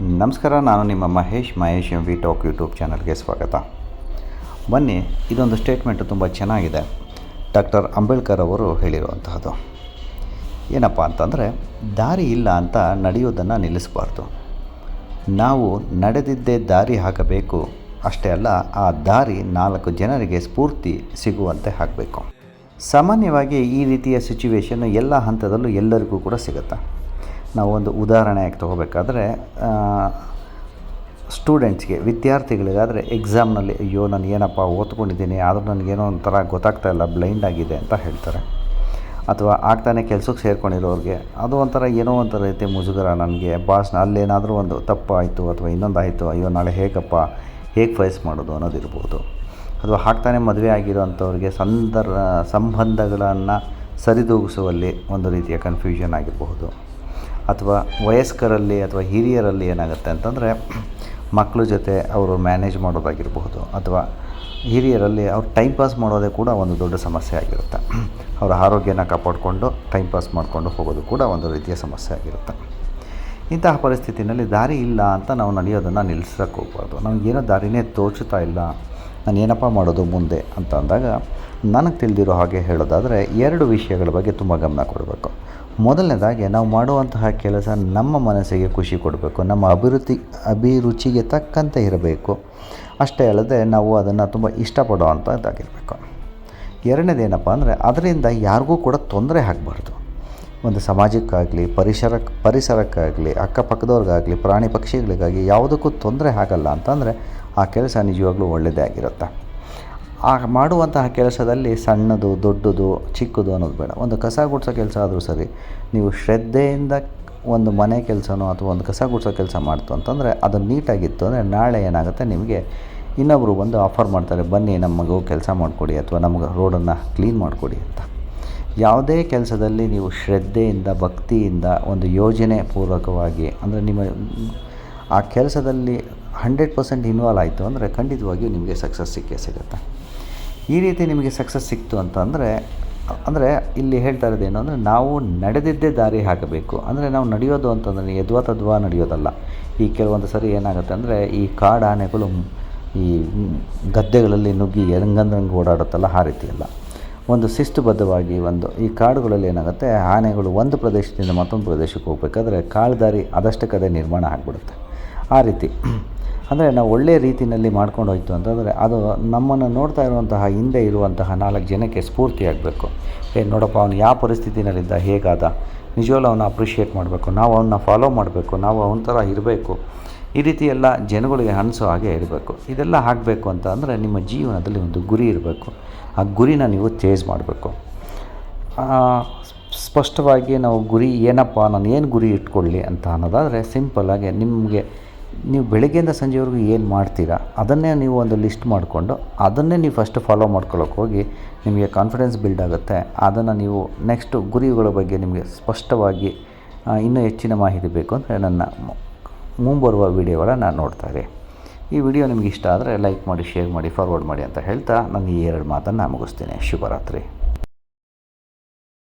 ನಮಸ್ಕಾರ, ನಾನು ನಿಮ್ಮ Mahesh Mahesh M V talk YouTube ಚಾನಲ್ಗೆ ಸ್ವಾಗತ. ಬನ್ನಿ, ಇದೊಂದು ಸ್ಟೇಟ್ಮೆಂಟು ತುಂಬ ಚೆನ್ನಾಗಿದೆ. ಡಾಕ್ಟರ್ ಅಂಬೇಡ್ಕರ್ ಅವರು ಹೇಳಿರುವಂತಹದ್ದು. ಏನಪ್ಪ ಅಂತಂದರೆ, ದಾರಿ ಇಲ್ಲ ಅಂತ ನಡೆಯೋದನ್ನು ನಿಲ್ಲಿಸಬಾರ್ದು. ನಾವು ನಡೆದಿದ್ದೇ ದಾರಿ ಹಾಕಬೇಕು. ಅಷ್ಟೇ ಅಲ್ಲ, ಆ ದಾರಿ ನಾಲ್ಕು ಜನರಿಗೆ ಸ್ಫೂರ್ತಿ ಸಿಗುವಂತೆ ಹಾಕಬೇಕು. ಸಾಮಾನ್ಯವಾಗಿ ಈ ರೀತಿಯ ಸಿಚುವೇಶನ್ನು ಎಲ್ಲ ಹಂತದಲ್ಲೂ ಎಲ್ಲರಿಗೂ ಕೂಡ ಸಿಗುತ್ತೆ? ನಾವು ಒಂದು ಉದಾಹರಣೆಯಾಗಿ ತೊಗೋಬೇಕಾದ್ರೆ ಸ್ಟೂಡೆಂಟ್ಸ್ಗೆ ವಿದ್ಯಾರ್ಥಿಗಳಿಗಾದರೆ ಎಕ್ಸಾಮ್ನಲ್ಲಿ ಅಯ್ಯೋ, ನಾನು ಏನಪ್ಪ ಓದ್ಕೊಂಡಿದ್ದೀನಿ, ಆದರೂ ನನಗೇನೋ ಒಂಥರ ಗೊತ್ತಾಗ್ತಾ ಇಲ್ಲ ಬ್ಲೈಂಡ್ ಆಗಿದೆ ಅಂತ ಹೇಳ್ತಾರೆ. ಅಥವಾ ಆಗ್ತಾನೆ ಕೆಲಸಕ್ಕೆ ಸೇರ್ಕೊಂಡಿರೋರಿಗೆ, ಅದು ಒಂಥರ ಏನೋ ಒಂಥರ ರೀತಿ ಮುಜುಗರ ನನಗೆ ಬಾಸ್ನ ಅಲ್ಲೇನಾದರೂ ಒಂದು ತಪ್ಪಾಯಿತು ಅಥವಾ ಇನ್ನೊಂದು ಆಯಿತು ಅಯ್ಯೋ, ನಾಳೆ ಹೇಗಪ್ಪ, ಹೇಗೆ ಫೇಸ್ ಮಾಡೋದು ಅನ್ನೋದಿರ್ಬೋದು. ಅಥವಾ ಹಾಕ್ತಾನೆ ಮದುವೆ ಆಗಿರೋವಂಥವ್ರಿಗೆ ಸಂದರ್, ಸಂಬಂಧಗಳನ್ನು ಸರಿದೂಗಿಸುವಲ್ಲಿ ಒಂದು ರೀತಿಯ ಕನ್ಫ್ಯೂಷನ್ ಆಗಿರಬಹುದು ಅಥವಾ ವಯಸ್ಕರಲ್ಲಿ ಅಥವಾ ಹಿರಿಯರಲ್ಲಿ ಏನಾಗುತ್ತೆ ಅಂತಂದರೆ ಮಕ್ಕಳ ಜೊತೆ ಅವರು ಮ್ಯಾನೇಜ್ ಮಾಡೋದಾಗಿರಬಹುದು ಅಥವಾ ಹಿರಿಯರಲ್ಲಿ ಅವ್ರು ಟೈಮ್ ಪಾಸ್ ಮಾಡೋದೇ ಕೂಡ ಒಂದು ದೊಡ್ಡ ಸಮಸ್ಯೆ ಆಗಿರುತ್ತೆ. ಅವರ ಆರೋಗ್ಯನ ಕಾಪಾಡಿಕೊಂಡು ಟೈಮ್ ಪಾಸ್ ಮಾಡಿಕೊಂಡು ಹೋಗೋದು ಕೂಡ ಒಂದು ರೀತಿಯ ಸಮಸ್ಯೆ ಆಗಿರುತ್ತೆ. ಇಂತಹ ಪರಿಸ್ಥಿತಿನಲ್ಲಿ ದಾರಿ ಇಲ್ಲ ಅಂತ ನಾವು ನಡೆಯೋದನ್ನು ನಿಲ್ಲಿಸೋಕ್ಕೆ ಹೋಗ್ಬಾರ್ದು. ನಮಗೇನೋ ದಾರಿನೇ ತೋಚುತ್ತಾ ಇಲ್ಲ. ನಾನು ಏನಪ್ಪ ಮಾಡೋದು ಮುಂದೆ ಅಂತ ಅಂದಾಗ ನನಗೆ ತಿಳಿದಿರೋ ಹಾಗೆ ಹೇಳೋದಾದರೆ ಎರಡು ವಿಷಯಗಳ ಬಗ್ಗೆ ತುಂಬ ಗಮನ ಕೊಡಬೇಕು. ಮೊದಲನೇದಾಗಿ ನಾವು ಮಾಡುವಂತಹ ಕೆಲಸ ನಮ್ಮ ಮನಸ್ಸಿಗೆ ಖುಷಿ ಕೊಡಬೇಕು, ನಮ್ಮ ಅಭಿವೃದ್ಧಿ, ಅಭಿರುಚಿಗೆ ತಕ್ಕಂತೆ ಇರಬೇಕು. ಅಷ್ಟೇ ಅಲ್ಲದೆ ನಾವು ಅದನ್ನು ತುಂಬ ಇಷ್ಟಪಡುವಂಥದ್ದಾಗಿರಬೇಕು ಎರಡನೇದೇನಪ್ಪ ಅಂದರೆ ಅದರಿಂದ ಯಾರಿಗೂ ಕೂಡ ತೊಂದರೆ ಆಗಬಾರ್ದು. ಒಂದು ಸಮಾಜಕ್ಕಾಗಲಿ, ಪರಿಸರ, ಪರಿಸರಕ್ಕಾಗಲಿ, ಅಕ್ಕಪಕ್ಕದವ್ರಿಗಾಗಲಿ, ಪ್ರಾಣಿ ಪಕ್ಷಿಗಳಿಗಾಗಿ ಯಾವುದಕ್ಕೂ ತೊಂದರೆ ಆಗಲ್ಲ ಅಂತಂದರೆ ಆ ಕೆಲಸ ನಿಜವಾಗ್ಲೂ ಒಳ್ಳೆಯದೇ ಆಗಿರುತ್ತೆ. ಆ ಮಾಡುವಂತಹ ಕೆಲಸದಲ್ಲಿ ಸಣ್ಣದು, ದೊಡ್ಡದು, ಚಿಕ್ಕದು ಅನ್ನೋದು ಬೇಡ. ಒಂದು ಕಸ ಗುಡಿಸೋ ಕೆಲಸ ಆದರೂ ಸರಿ, ನೀವು ಶ್ರದ್ಧೆಯಿಂದ ಒಂದು ಮನೆ ಕೆಲಸನೋ ಅಥವಾ ಒಂದು ಕಸ ಗುಡಿಸೋ ಕೆಲಸ ಮಾಡ್ತು ಅಂತಂದರೆ ಅದು ನೀಟಾಗಿತ್ತು ಅಂದರೆ ನಾಳೆ ಏನಾಗುತ್ತೆ ನಿಮಗೆ ಇನ್ನೊಬ್ಬರು ಬಂದು ಆಫರ್ ಮಾಡ್ತಾರೆ, ಬನ್ನಿ ನಮಗೂ ಕೆಲಸ ಮಾಡಿಕೊಡಿ ಅಥವಾ ನಮಗೆ ರೋಡನ್ನು ಕ್ಲೀನ್ ಮಾಡಿಕೊಡಿ ಅಂತ. ಯಾವುದೇ ಕೆಲಸದಲ್ಲಿ ನೀವು ಶ್ರದ್ಧೆಯಿಂದ, ಭಕ್ತಿಯಿಂದ ಒಂದು ಯೋಜನೆ ಪೂರ್ವಕವಾಗಿ ಅಂದರೆ ನಿಮ್ಮ ಆ ಕೆಲಸದಲ್ಲಿ ಹಂಡ್ರೆಡ್ ಪರ್ಸೆಂಟ್ ಇನ್ವಾಲ್ವ್ ಆಯಿತು ಅಂದರೆ ಖಂಡಿತವಾಗಿಯೂ ನಿಮಗೆ ಸಕ್ಸಸ್ ಸಿಕ್ಕೇ ಸಿಗುತ್ತೆ. ಈ ರೀತಿ ನಿಮಗೆ ಸಕ್ಸಸ್ ಸಿಕ್ತು ಅಂತಂದರೆ ಅಂದರೆ ಇಲ್ಲಿ ಹೇಳ್ತಾ ಇರೋದೇನು ಅಂದರೆ, ನಾವು ನಡೆದಿದ್ದೇ ದಾರಿ ಹಾಕಬೇಕು. ಅಂದರೆ ನಾವು ನಡೆಯೋದು ಅಂತಂದರೆ ಯದ್ವಾ ತದ್ವಾ ನಡೆಯೋದಲ್ಲ. ಈ ಕೆಲವೊಂದು ಸರಿ ಏನಾಗುತ್ತೆ ಅಂದರೆ, ಈ ಕಾಡಾನೆಗಳು ಈ ಗದ್ದೆಗಳಲ್ಲಿ ನುಗ್ಗಿ ಹೆಂಗಂದ್ರಂಗೆ ಓಡಾಡುತ್ತಲ್ಲ, ಆ ರೀತಿ ಅಲ್ಲ ಒಂದು ಶಿಸ್ತುಬದ್ಧವಾಗಿ ಒಂದು, ಈ ಕಾಡುಗಳಲ್ಲಿ ಏನಾಗುತ್ತೆ, ಆನೆಗಳು ಒಂದು ಪ್ರದೇಶದಿಂದ ಮತ್ತೊಂದು ಪ್ರದೇಶಕ್ಕೆ ಹೋಗಬೇಕಾದ್ರೆ ಕಾಲ್ದಾರಿ ಅದಷ್ಟಕ್ಕದೇ ನಿರ್ಮಾಣ ಆಗಿಬಿಡುತ್ತೆ. ಆ ರೀತಿ. ಅಂದರೆ ನಾವು ಒಳ್ಳೆಯ ರೀತಿಯಲ್ಲಿ ಮಾಡ್ಕೊಂಡು ಹೋಯಿತು ಅಂತಂದರೆ ಅದು ನಮ್ಮನ್ನು ನೋಡ್ತಾ ಇರುವಂತಹ ಹಿಂದೆ ಇರುವಂತಹ ನಾಲ್ಕು ಜನಕ್ಕೆ ಸ್ಫೂರ್ತಿಯಾಗಬೇಕು ಏ, ನೋಡಪ್ಪ, ಅವನು ಯಾವ ಪರಿಸ್ಥಿತಿನಲ್ಲಿದ್ದ, ಹೇಗಾದ? ನಿಜವಾಗ್ಲೂ ಅವನ್ನ ಅಪ್ರಿಷಿಯೇಟ್ ಮಾಡಬೇಕು. ನಾವು ಅವನ್ನ ಫಾಲೋ ಮಾಡಬೇಕು. ನಾವು ಅವನ ಥರ ಇರಬೇಕು. ಈ ರೀತಿ ಎಲ್ಲ ಜನಗಳಿಗೆ ಅನಿಸೋ ಹಾಗೆ ಇರಬೇಕು. ಇದೆಲ್ಲ ಆಗಬೇಕು ಅಂತ ಅಂದರೆ ನಿಮ್ಮ ಜೀವನದಲ್ಲಿ ಒಂದು ಗುರಿ ಇರಬೇಕು. ಆ ಗುರಿನ ನೀವು ಚೇಸ್ ಮಾಡಬೇಕು. ಸ್ಪಷ್ಟವಾಗಿ ನಾವು ಗುರಿ ಏನಪ್ಪ, ನಾನು ಏನು ಗುರಿ ಇಟ್ಕೊಳ್ಳಿ ಅಂತ ಅನ್ನೋದಾದರೆ ಸಿಂಪಲ್ಲಾಗಿ ನಿಮಗೆ ನೀವು ಬೆಳಗ್ಗೆಯಿಂದ ಸಂಜೆವರೆಗೂ ಏನು ಮಾಡ್ತೀರಾ, ಅದನ್ನೇ ನೀವು ಒಂದು ಲಿಸ್ಟ್ ಮಾಡಿಕೊಂಡು ಅದನ್ನೇ ನೀವು ಫಸ್ಟ್ ಫಾಲೋ ಮಾಡ್ಕೊಳ್ಳೋಕೆ ಹೋಗಿ ನಿಮಗೆ ಕಾನ್ಫಿಡೆನ್ಸ್ ಬಿಲ್ಡ್ ಆಗುತ್ತೆ. ಅದನ್ನು ನೀವು ನೆಕ್ಸ್ಟ್ ಗುರಿಗಳ ಬಗ್ಗೆ ನಿಮಗೆ ಸ್ಪಷ್ಟವಾಗಿ ಇನ್ನೂ ಹೆಚ್ಚಿನ ಮಾಹಿತಿ ಬೇಕು ಅಂದರೆ ನನ್ನ ಮುಂಬರುವ ವೀಡಿಯೋಗಳನ್ನು ನೋಡ್ತಾ ಇದೆ ಈ ವಿಡಿಯೋ ನಿಮಗೆ ಇಷ್ಟ ಆದರೆ ಲೈಕ್ ಮಾಡಿ ಶೇರ್ ಮಾಡಿ ಫಾರ್ವರ್ಡ್ ಮಾಡಿ ಅಂತ ಹೇಳ್ತಾ ನಾನು ಈ ಎರಡು ಮಾತನ್ನು ಮುಗಿಸ್ತೀನಿ. ಶುಭರಾತ್ರಿ.